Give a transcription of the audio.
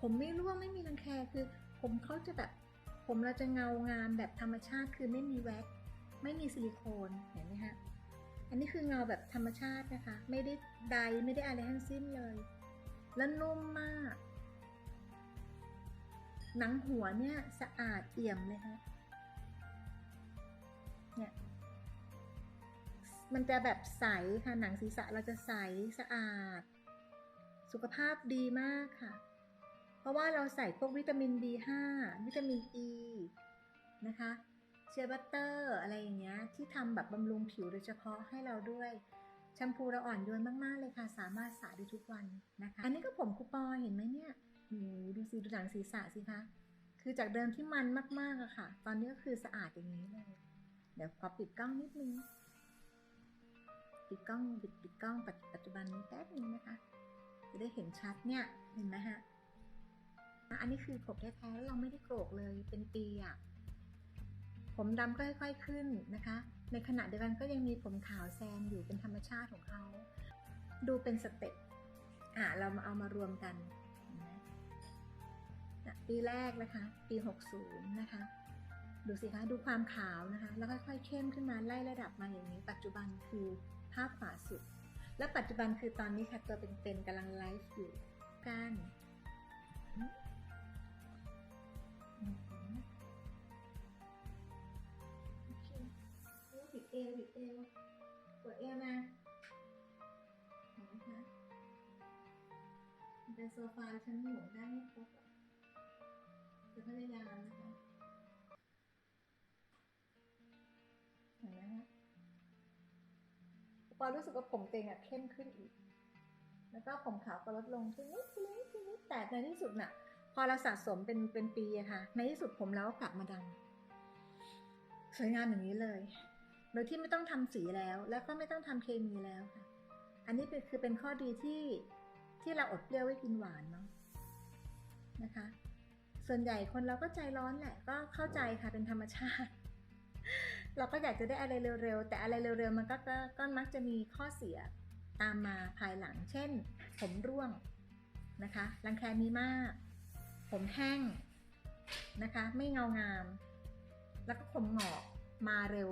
ผมไม่ร่วงไม่มีรังแคคือ ผมเขาจะแบบ ผมเราจะเงางามแบบธรรมชาติคือไม่มีแว็กไม่มีซิลิโคนเห็นไหมฮะอันนี้คือเงาแบบธรรมชาตินะคะ ไม่ได้ใดไม่ได้อะไรทั้งสิ้นเลย แล้วนุ่มมาก หนังหัวเนี่ยสะอาดเอี่ยมเลยฮะเนี่ยมันจะแบบใสค่ะหนังศีรษะเราจะใสสะอาด สุขภาพดีมากค่ะ ราะว่าเราใส่พวกวิตามิน B5 วิตามิน E นะคะเชียร์บัตเตอร์อะไรอย่างเงี้ยที่ทำแบบบำรุงผิวโดยเฉพาะให้เราด้วยแชมพูเราอ่อนโยนมาก ๆ เลยค่ะ สามารถสระได้ทุกวันนะคะ อันนี้ก็ผมคูปอเห็นไหมเนี่ยโอ้โหดูสิดูหนังศีรษะสิคะ คือจากเดิมที่มันมากๆอะค่ะ ตอนนี้ก็คือสะอาดอย่างนี้เลย เดี๋ยวขอปิดกล้องนิดนึง ปิดกล้องปิดปิดกล้องปัจปัจจุบันนี้แป๊บนึงนะคะ จะได้เห็นชัดเนี่ย เห็นไหมฮะ อันนี้คือผมแท้ๆเราไม่ได้โกรกเลยเป็นปีอะผมดำก็ค่อยๆขึ้นนะคะ ในขณะเดียวกันก็ยังมีผมขาวแซมอยู่เป็นธรรมชาติของเขาดูเป็นสเต็ปอะเรามาเอามารวมกันนะปีแรกนะคะ ปี 60 นะคะ ดูสิคะดูความขาวนะคะ แล้วค่อยๆเข้มขึ้นมาไล่ระดับมาอย่างนี้ ปัจจุบันคือภาพขวาสุด และปัจจุบันคือตอนนี้ค่ะตัวเป็นๆกำลังไลฟ์อยู่กัน เอวบิดเอวปวดเอวนะเห็นไหมคะมันเป็นโซฟาฉันหมุนได้ไม่ครบจะพยายามนะคะเห็นไหมคะปอรู้สึกว่าผมเต็งอะเข้มขึ้นอีก แล้วก็ผมขาวก็ลดลงทีนิดทีนิดทีนิดแต่ในที่สุดน่ะ พอเราสะสมเป็นเป็นปีอะค่ะ ในที่สุดผมแล้วก็กลับมาดำสวยงามอย่างนี้เลย โดยที่ไม่ต้องทำสีแล้ว แล้วก็ไม่ต้องทำเคมีแล้วค่ะ อันนี้เป็นคือเป็นข้อดีที่ที่เราอดเปรี้ยวไว้กินหวานเนาะนะคะ ส่วนใหญ่คนเราก็ใจร้อนแหละ ก็เข้าใจค่ะเป็นธรรมชาติ เราก็อยากจะได้อะไรเร็วๆ แต่อะไรเร็วๆ มันก็ก็ก็มักจะมีข้อเสียตามมาภายหลัง เช่น ผมร่วงนะคะรังแคมีมาก ผมแห้งนะคะ ไม่เงางาม แล้วก็ผมหงอกมาเร็ว